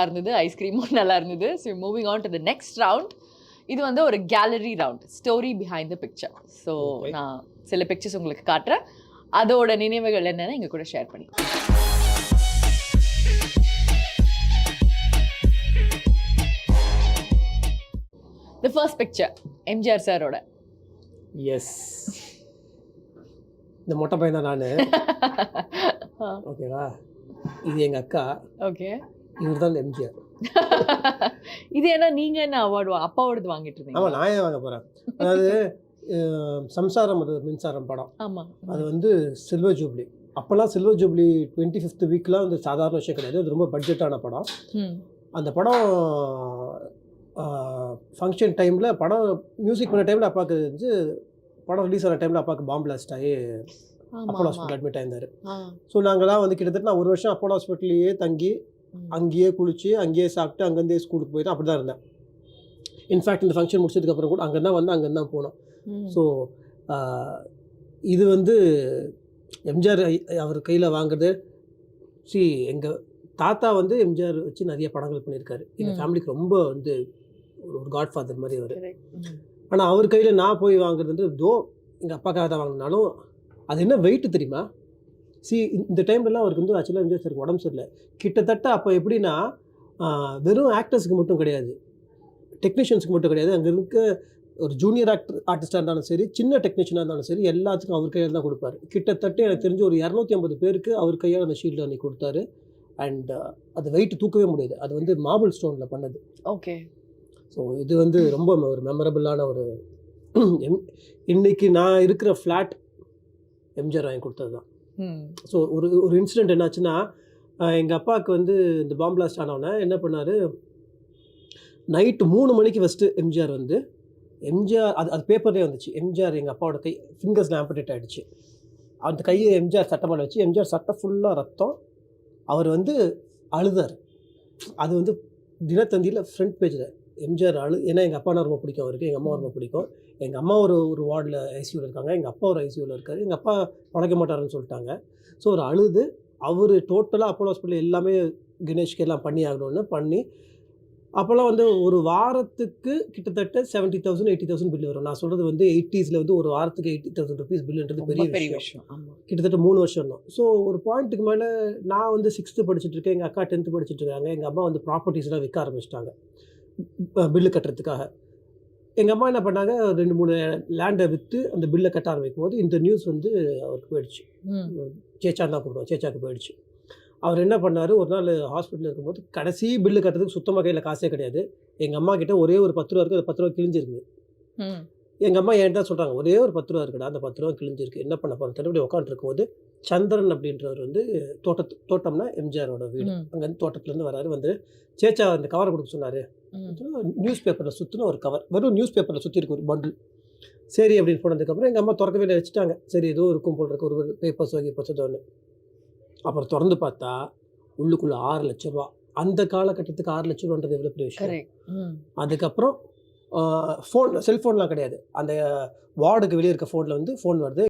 நல்லா இருந்தது ஐஸ்கிரீமும் நல்லா இருந்தது so moving on to the next round இது வந்து ஒரு gallery round story behind the picture so. நான் சில பிக்சர்ஸ் உங்களுக்கு காட்டுறேன். அதோட நினைவுகள் என்னன்னு எங்க கூட ஷேர் பண்ணி த ஃபர்ஸ்ட் பிக்சர் எம்ஜிஆர் சாரோட எஸ் இந்த மொட்டை பையன் தான் நான். ஓகேவா இது எங்கள் அக்கா. ஓகே இவர் தான் எம்ஜிஆர். இது என்ன நீங்க என்ன அவார்டு அப்பாவோடது வாங்கிட்டு இருந்தீங்க? ஆமாம் நான் ஏன் வாங்க போகிறேன் அதாவது சம்சாரம் அது மின்சாரம் படம். ஆமா. அது வந்து சில்வர் ஜூப்ளி. அப்போல்லாம் சில்வர் ஜூப்ளி டுவெண்ட்டி ஃபிஃப்த் வீக்லாம் வந்து சாதாரண விஷயம் கிடையாது. அது ரொம்ப பட்ஜெட்டான படம். அந்த படம் ஃபங்க்ஷன் டைமில் படம் மியூசிக் பண்ண டைமில் அப்பாவுக்கு வந்து படம் ரிலீஸ் ஆன டைமில் அப்பாவுக்கு பாம்பு பிளாஸ்ட் ஆகி அப்போலோ ஹாஸ்பிட்டல் அட்மிட் ஆயிருந்தார். ஸோ நாங்கள்லாம் வந்து கிட்டத்தட்ட நான் ஒரு வருஷம் அப்போலோ ஹாஸ்பிட்டல்லையே தங்கி. அங்கேயே குளிச்சு அங்கேயே சாப்பிட்டு அங்கேருந்தே ஸ்கூலுக்கு போயிட்டு அப்படி தான் இருந்தேன் இன்ஃபேக்ட் இந்த ஃபங்க்ஷன் முடிச்சதுக்கப்புறம் கூட அங்கே தான் வந்து அங்கே தான் போனோம். ஸோ இது வந்து எம்ஜிஆர் அவர் கையில் வாங்குறது. சி எங்கள் தாத்தா வந்து எம்ஜிஆர் வச்சு நிறைய படங்கள் பண்ணியிருக்காரு. எங்கள். ஃபேமிலிக்கு ரொம்ப வந்து ஒரு- ஒரு காட் ஃபாதர் மாதிரி அவர். ஆனால் அவர் கையில் நான் போய் வாங்குறது வந்து தோ எங்கள் அப்பாக்காக தான் வாங்கினாலும் அது என்ன வெயிட் தெரியுமா? சி இந்த டைம்லலாம் அவருக்கு வந்து ஆக்சுவலாக எம்ஜிஆர் சாருக்கு உடம்பு சரியில்லை. கிட்டத்தட்ட அப்போ எப்படின்னா வெறும் ஆக்டர்ஸ்க்கு மட்டும் கிடையாது. டெக்னீஷியன்ஸ்க்கு மட்டும் கிடையாது. அங்கே இருக்க ஒரு ஜூனியர் ஆக்டர் ஆர்டிஸ்டாக இருந்தாலும் சரி சின்ன டெக்னீஷியனாக இருந்தாலும் சரி எல்லாத்துக்கும் அவர் கையில் தான் கொடுப்பாரு. கிட்டத்தட்ட எனக்கு தெரிஞ்சு ஒரு இரநூத்தி ஐம்பது பேருக்கு அவர் கையால் அந்த ஷீல்டு அன்னைக்கு கொடுத்தாரு. அண்ட் அது வெயிட் தூக்கவே முடியாது. அது வந்து மார்பிள் ஸ்டோனில் பண்ணது. ஓகே ஸோ இது வந்து ரொம்ப ஒரு மெமரபிளான ஒரு இன்னைக்கு நான் இருக்கிற ஃப்ளாட் எம்ஜிஆர் வாங்கி கொடுத்தது தான். ஸோ ஒரு ஒரு இன்சிடெண்ட் என்னாச்சுன்னா எங்கள் அப்பாவுக்கு வந்து இந்த பாம்பு பிளாஸ்ட் ஆனவுடனே என்ன பண்ணார் நைட்டு மூணு மணிக்கு ஃபஸ்ட்டு எம்ஜிஆர் வந்து எம்ஜிஆர் அது அது பேப்பர்லேயே வந்துச்சு. எம்ஜிஆர் எங்கள் அப்பாவோட கை ஃபிங்கர்ஸ் ஆம்படேட் ஆகிடுச்சு அந்த கையை எம்ஜிஆர் சட்டம் பண்ண வச்சு எம்ஜிஆர் சட்டை ஃபுல்லாக ரத்தம் அவர் வந்து அழுதார். அது வந்து தினத்தந்தியில் ஃப்ரண்ட் பேஜில் எம்ஜிஆர் அழு ஏன்னா எங்கள் அப்பானா ரொம்ப பிடிக்கும் அவருக்கு. எங்கள் அம்மா ரொம்ப பிடிக்கும். எங்கள் அம்மா ஒரு ஒரு வார்டில் ஐசியூவில் இருக்காங்க. எங்கள் அப்பா ஒரு ஐசியூவில் இருக்கார். எங்கள் அப்பா பழக்க மாட்டாருன்னு சொல்லிட்டாங்க. ஸோ ஒரு அழுது. அவர் டோட்டலாக அப்போலோ ஹாஸ்பிட்டல் எல்லாமே கணேஷ்க்கு எல்லாம் பண்ணி ஆகணும்னு பண்ணி அப்போல்லாம் வந்து ஒரு வாரத்துக்கு கிட்டத்தட்ட seventy thousand eighty thousand bill வரும். நான் சொல்கிறது வந்து எயிட்டிஸில் வந்து ஒரு வாரத்துக்கு எயிட்டி தௌசண்ட் ருபீஸ் பில்லுன்றது பெரிய விஷயம். கிட்டத்தட்ட மூணு வருஷம் தான். ஸோ ஒரு பாயிண்ட்டுக்கு மேலே நான் வந்து சிக்ஸ்த்து படிச்சுட்டு இருக்கேன். எங்கள் அக்கா டென்த்து படிச்சுட்டு இருக்காங்க. எங்கள் அம்மா வந்து ப்ராப்பர்ட்டிஸ்லாம் விற்க ஆரம்பிச்சிட்டாங்க. பில்லு கட்டுறதுக்காக எங்கள் அம்மா என்ன பண்ணாங்க ரெண்டு மூணு லேண்டை விற்று அந்த பில்லை கட்ட ஆரம்பிக்கும் போது இந்த நியூஸ் வந்து அவருக்கு போயிடுச்சு. சேச்சான் தான் கூப்பிடுவோம் சேச்சாக்கு போயிடுச்சு அவர் என்ன பண்ணார் ஒரு நாள் ஹாஸ்பிட்டலில் இருக்கும்போது கடைசி பில்லு கட்டுறதுக்கு சுத்தமாக கையில் காசே கிடையாது எங்கள் அம்மா கிட்ட ஒரே ஒரு பத்து ரூபா இருக்குது அந்த பத்து ரூபா கிழிஞ்சிருக்கு. எங்கள் அம்மா என்கிட்ட சொல்கிறாங்க ஒரே ஒரு பத்து ரூபா இருக்குடா அந்த பத்து ரூபா கிழிஞ்சிருக்கு என்ன பண்ண போகிறோம் திருப்பி உட்காந்துருக்கும் போது சந்திரன் அப்படின்றவர் வந்து தோட்டத்து தோட்டம்னா எம்ஜிஆரோட வீடு. அங்கேருந்து தோட்டத்துலேருந்து வராரு வந்து சேச்சா அந்த கவரை கொடுக்க சொன்னார். நியூஸ் பேப்பரில் சுற்றின ஒரு கவர் வெறும் நியூஸ் பேப்பரில் சுற்றி இருக்கு ஒரு பண்டில் சரி அப்படின்னு போனதுக்கப்புறம் எங்கள் அம்மா திறக்கவே இல்லை வச்சுட்டாங்க. சரி ஏதோ இருக்கும் போல் இருக்கு. ஒரு பேப்பர்ஸ் வாங்கி பச்சதோன்னு அப்புறம் திறந்து பார்த்தா உள்ளுக்குள்ளே ஆறு லட்ச ரூபா. அந்த காலகட்டத்துக்கு ஆறு லட்ச ரூபான்றது எவ்வளோ பெரிய விஷயம். அதுக்கப்புறம் ஃபோன் செல்ஃபோன்லாம் கிடையாது. அந்த வார்டுக்கு வெளியே இருக்க ஃபோனில் வந்து ஃபோன் வருது.